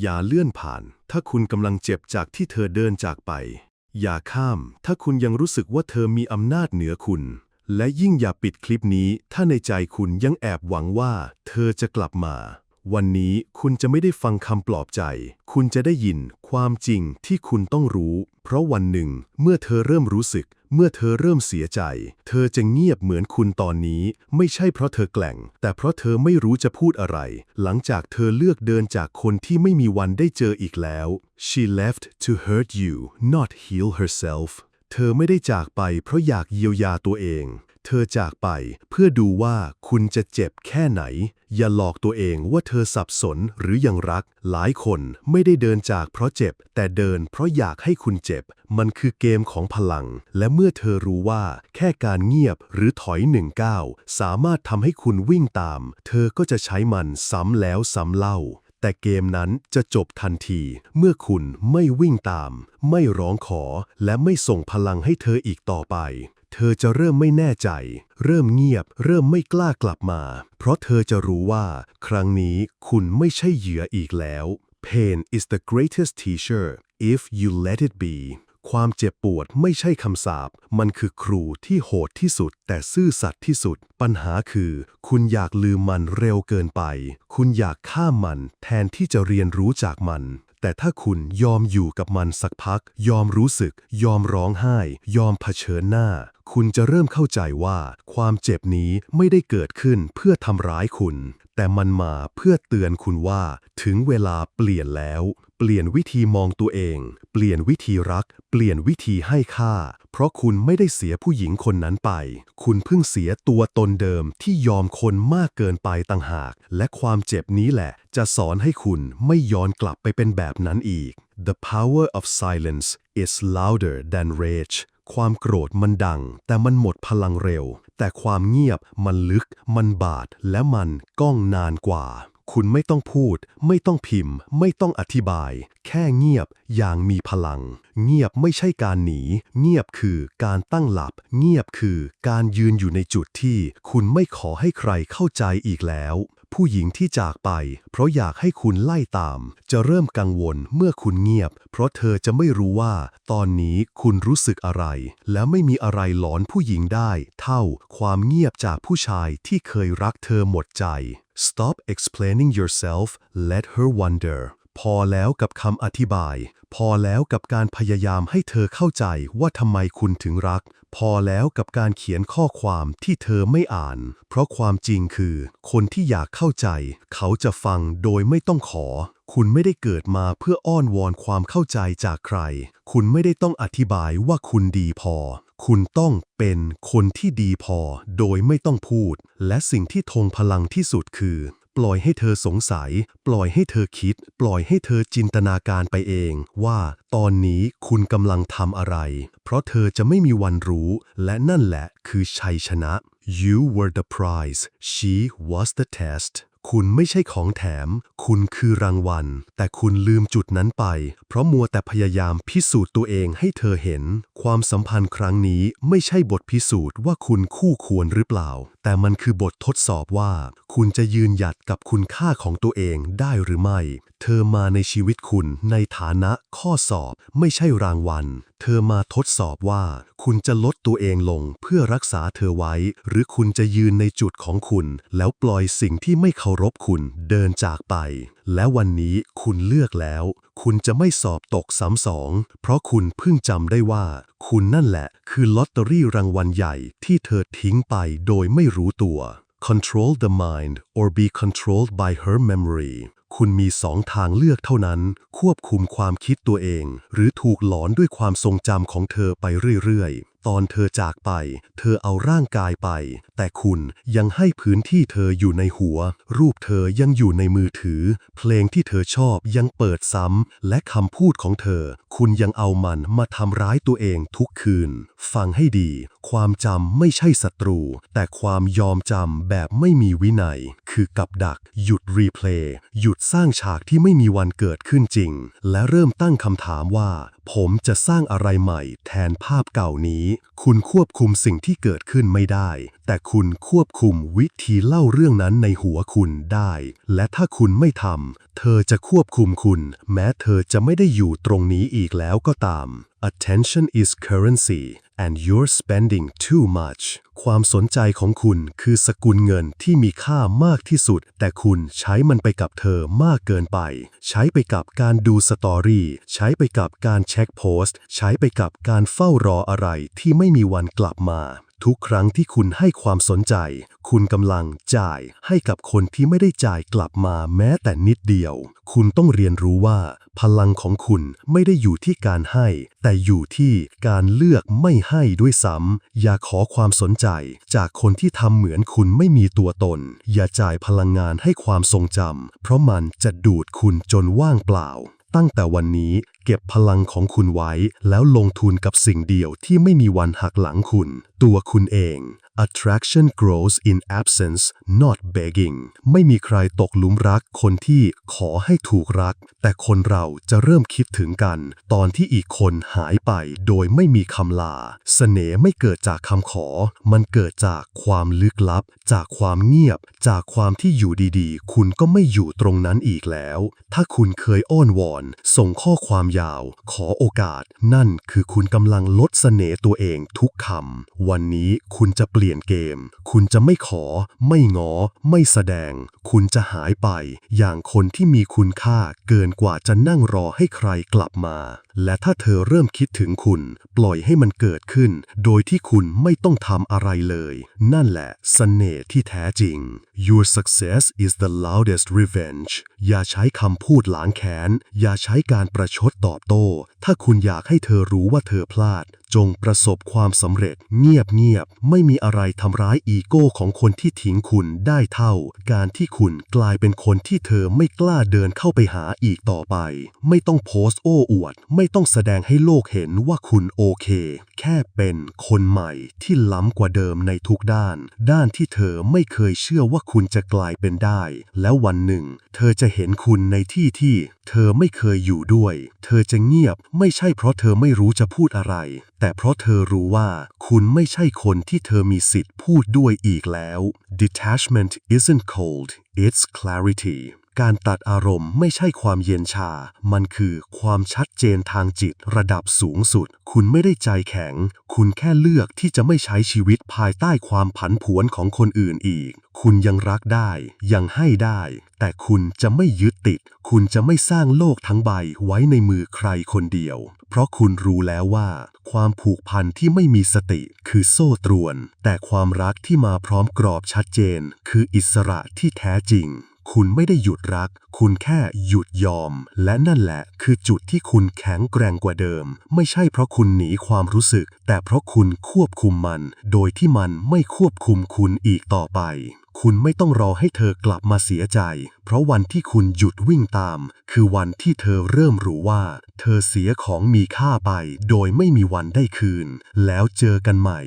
อย่าเลื่อนผ่าน ถ้าคุณกำลังเจ็บจากที่เธอเดินจากไป อย่าข้าม ถ้าคุณยังรู้สึกว่าเธอมีอำนาจเหนือคุณ และยิ่งอย่าปิดคลิปนี้ ถ้าในใจคุณยังแอบหวังว่า เธอจะกลับมา วันนี้คุณจะไม่ได้ฟังคำปลอบใจ คุณจะได้ยินความจริงที่คุณต้องรู้ เพราะวันหนึ่งเมื่อเธอเริ่มรู้สึก เมื่อเธอเริ่มเสียใจ เธอจะเงียบเหมือนคุณตอนนี้ ไม่ใช่เพราะเธอแกล่ง แต่เพราะเธอไม่รู้จะพูดอะไร หลังจากเธอเลือกเดินจากคนที่ไม่มีวันได้เจออีกแล้ว she left to hurt you not heal herself เธอไม่ได้จากไปเพราะอยากเยียวยาตัวเอง เธอจากไปเพื่อดูว่าคุณจะเจ็บแค่ไหน อย่าหลอกตัวเองว่าเธอสับสนหรือยังรัก หลายคนไม่ได้เดินจากเพราะเจ็บ แต่เดินเพราะอยากให้คุณเจ็บ มันคือเกมของพลัง และเมื่อเธอรู้ว่า แค่การเงียบหรือถอยหนึ่งก้าวสามารถทำให้คุณวิ่งตาม เธอก็จะใช้มันซ้ำแล้วซ้ำเล่าแต่เกมนั้นจะจบทันที เมื่อคุณไม่วิ่งตาม ไม่ร้องขอ และไม่ส่งพลังให้เธออีกต่อไป เธอจะเริ่มไม่แน่ใจ เริ่มเงียบ เริ่มไม่กล้ากลับมา เพราะเธอจะรู้ว่า ครั้งนี้คุณไม่ใช่เหยื่ออีกแล้ว Pain is the greatest teacher if you let it be ความเจ็บปวดไม่ใช่คำสาป มันคือครูที่โหดที่สุด แต่ซื่อสัตย์ที่สุด ปัญหาคือ คุณอยากลืมมันเร็วเกินไป คุณอยากข้ามมัน แทนที่จะเรียนรู้จากมัน แต่ถ้าคุณยอมอยู่กับมันสักพัก ยอมรู้สึก ยอมร้องไห้ ยอมเผชิญหน้า คุณจะเริ่มเข้าใจว่า ความเจ็บนี้ไม่ได้เกิดขึ้นเพื่อทำร้ายคุณ แต่มันมาเพื่อเตือนคุณว่า ถึงเวลาเปลี่ยนแล้ว ลี่ยนวิธีมองตัวเอง เปลี่ยนวิธีรัก เปลี่ยนวิธีให้ค่า เพราะคุณไม่ได้เสียผู้หญิงคนนั้นไป คุณเพิ่งเสียตัวตนเดิมที่ยอมคนมากเกินไปต่างหาก และความเจ็บนี้แหละ จะสอนให้คุณไม่ย้อนกลับไปเป็นแบบนั้นอีก The power of silence is louder than rage ความโกรธมันดัง แต่มันหมดพลังเร็ว แต่ความเงียบมันลึก มันบาด และมันก้องนานกว่า คุณไม่ต้องพูด ไม่ต้องพิมพ์ ไม่ต้องอธิบาย แค่เงียบอย่างมีพลัง เงียบไม่ใช่การหนี เงียบคือการตั้งหลับ เงียบคือการยืนอยู่ในจุดที่ คุณไม่ขอให้ใครเข้าใจอีกแล้ว ผู้หญิงที่จากไป เพราะอยากให้คุณไล่ตาม จะเริ่มกังวลเมื่อคุณเงียบ เพราะเธอจะไม่รู้ว่า ตอนนี้คุณรู้สึกอะไร และไม่มีอะไรหลอนผู้หญิงได้ เท่าความเงียบจากผู้ชายที่เคยรักเธอหมดใจ Stop explaining yourself let her wonder พอแล้วกับคำอธิบาย พอแล้วกับการพยายามให้เธอเข้าใจว่าทำไมคุณถึงรัก พอแล้วกับการเขียนข้อความที่เธอไม่อ่าน เพราะความจริงคือ คนที่อยากเข้าใจ เขาจะฟังโดยไม่ต้องขอ คุณไม่ได้เกิดมาเพื่ออ้อนวอนความเข้าใจจากใคร คุณไม่ได้ต้องอธิบายว่าคุณดีพอ คุณต้องเป็นคนที่ดีพอ โดยไม่ต้องพูด และสิ่งที่ทงพลังที่สุดคือ ปล่อยให้เธอสงสัย ปล่อยให้เธอคิด ปล่อยให้เธอจินตนาการไปเอง ว่าตอนนี้คุณกำลังทำอะไร เพราะเธอจะไม่มีวันรู้ และนั่นแหละคือชัยชนะ You were the prize she was the test คุณไม่ใช่ของแถม คุณคือรางวัล แต่คุณลืมจุดนั้นไป เพราะมัวแต่พยายามพิสูจน์ตัวเองให้เธอเห็น ความสัมพันธ์ครั้งนี้ไม่ใช่บทพิสูจน์ว่าคุณคู่ควรหรือเปล่า แต่มันคือบททดสอบว่า คุณจะยืนหยัดกับคุณค่าของตัวเองได้หรือไม่ เธอมาในชีวิตคุณในฐานะข้อสอบไม่ใช่รางวัล เธอมาทดสอบว่า คุณจะลดตัวเองลงเพื่อรักษาเธอไว้ หรือคุณจะยืนในจุดของคุณ แล้วปล่อยสิ่งที่ไม่เคารพคุณเดินจากไป และวันนี้คุณเลือกแล้ว คุณจะไม่สอบตกซ้ำสอง เพราะคุณเพิ่งจำได้ว่า คุณนั่นแหละ คือลอตเตอรี่รางวัลใหญ่ที่เธอทิ้งไปโดยไม่รู้ตัว Control the mind or be controlled by her memory คุณมีสองทางเลือกเท่านั้น ควบคุมความคิดตัวเอง หรือถูกหลอนด้วยความทรงจำของเธอไปเรื่อยๆ ตอนเธอจากไป เธอเอาร่างกายไป แต่คุณยังให้พื้นที่เธออยู่ในหัว รูปเธอยังอยู่ในมือถือ เพลงที่เธอชอบยังเปิดซ้ำ และคำพูดของเธอ คุณยังเอามันมาทำร้ายตัวเองทุกคืน ฟังให้ดี ความจำไม่ใช่ศัตรู แต่ความยอมจำแบบไม่มีวินัย คือกับดัก หยุดรีเพลย์หยุดสร้างฉากที่ไม่มีวันเกิดขึ้นจริง และเริ่มตั้งคำถามว่า ผมจะสร้างอะไรใหม่ แทนภาพเก่านี้คุณควบคุมสิ่งที่เกิดขึ้นไม่ได้ แต่คุณควบคุมวิธีเล่าเรื่องนั้นในหัวคุณได้ และถ้าคุณไม่ทำเธอจะควบคุมคุณ แม้เธอจะไม่ได้อยู่ตรงนี้อีกแล้วก็ตาม Attention is currency and you're spending too much ความสนใจของคุณคือสกุลเงินที่มีค่ามากที่สุด แต่คุณใช้มันไปกับเธอมากเกินไป ใช้ไปกับการดูสตอรี่ใช้ไปกับการเช็คโพสต์ ใช้ไปกับการเฝ้ารออะไรที่ไม่มีวันกลับมา ทุกครั้งที่คุณให้ความสนใจ คุณกำลังจ่ายให้กับคนที่ไม่ได้จ่ายกลับมาแม้แต่นิดเดียว คุณต้องเรียนรู้ว่า พลังของคุณไม่ได้อยู่ที่การให้ แต่อยู่ที่การเลือกไม่ให้ด้วยซ้ำอย่าขอความสนใจ จากคนที่ทำเหมือนคุณไม่มีตัวตน อย่าจ่ายพลังงานให้ความทรงจำเพราะมันจะดูดคุณจนว่างเปล่า ตั้งแต่วันนี้เก็บพลังของคุณไว้ แล้วลงทุนกับสิ่งเดียวที่ไม่มีวันหักหลังคุณ ตัวคุณเอง attraction grows in absence not begging ไม่มีใครตกหลุมรักคนที่ขอให้ถูกรัก แต่คนเราจะเริ่มคิดถึงกัน ตอนที่อีกคนหายไปโดยไม่มีคำลาเสน่ห์ไม่เกิดจากคำขอ มันเกิดจากความลึกลับ จากความเงียบ จากความที่อยู่ดีๆ คุณก็ไม่อยู่ตรงนั้นอีกแล้ว ถ้าคุณเคยอ้อนวอน ส่งข้อความยาว ขอโอกาส นั่นคือคุณกำลังลดเสน่ห์ตัวเองทุกคำวันนี้คุณจะเปลี่ยนเกม คุณจะไม่ขอ ไม่งอ ไม่แสดง คุณจะหายไป อย่างคนที่มีคุณค่าเกินกว่าจะนั่งรอให้ใครกลับมา และถ้าเธอเริ่มคิดถึงคุณ ปล่อยให้มันเกิดขึ้น โดยที่คุณไม่ต้องทำอะไรเลย นั่นแหละเสน่ห์ที่แท้จริง Your success is the loudest revenge อย่าใช้คำพูดหลางแค้นอย่าใช้การประชดตอบโต้ ถ้าคุณอยากให้เธอรู้ว่าเธอพลาด จงประสบความสำเร็จเงียบเงียบๆไม่มีอะไรทำร้ายอีโก้ของคนที่ทิ้งคุณได้เท่า การที่คุณกลายเป็นคนที่เธอไม่กล้าเดินเข้าไปหาอีกต่อไป ไม่ต้องโพสต์โอ้อวด ไม่ต้องแสดงให้โลกเห็นว่าคุณโอเค ค่เป็นคนใหม่ที่ล้ำกว่าเดิมในทุกด้าน ด้านที่เธอไม่เคยเชื่อว่าคุณจะกลายเป็นได้ แล้ววันหนึ่ง เธอจะเห็นคุณในที่ที่ เธอไม่เคยอยู่ด้วย เธอจะเงียบไม่ใช่เพราะเธอไม่รู้จะพูดอะไร แต่เพราะเธอรู้ว่าคุณไม่ใช่คนที่เธอมีสิทธิ์พูดด้วยอีกแล้ว detachment isn't cold it's clarity การตัดอารมณ์ไม่ใช่ความเย็นชา มันคือความชัดเจนทางจิตระดับสูงสุด คุณไม่ได้ใจแข็ง คุณแค่เลือกที่จะไม่ใช้ชีวิตภายใต้ความผันผวนของคนอื่นอีก คุณยังรักได้ ยังให้ได้ แต่คุณจะไม่ยึดติด คุณจะไม่สร้างโลกทั้งใบไว้ในมือใครคนเดียว เพราะคุณรู้แล้วว่า ความผูกพันที่ไม่มีสติคือโซ่ตรวน แต่ความรักที่มาพร้อมกรอบชัดเจน คืออิสระที่แท้จริง คุณไม่ได้หยุดรัก คุณแค่หยุดยอม และนั่นแหละ คือจุดที่คุณแข็งแกร่งกว่าเดิม ไม่ใช่เพราะคุณหนีความรู้สึก แต่เพราะคุณควบคุมมัน โดยที่มันไม่ควบคุมคุณอีกต่อไป คุณไม่ต้องรอให้เธอกลับมาเสียใจ เพราะวันที่คุณหยุดวิ่งตาม คือวันที่เธอเริ่มรู้ว่า เธอเสียของมีค่าไป โดยไม่มีวันได้คืน แล้วเจอกันใหม่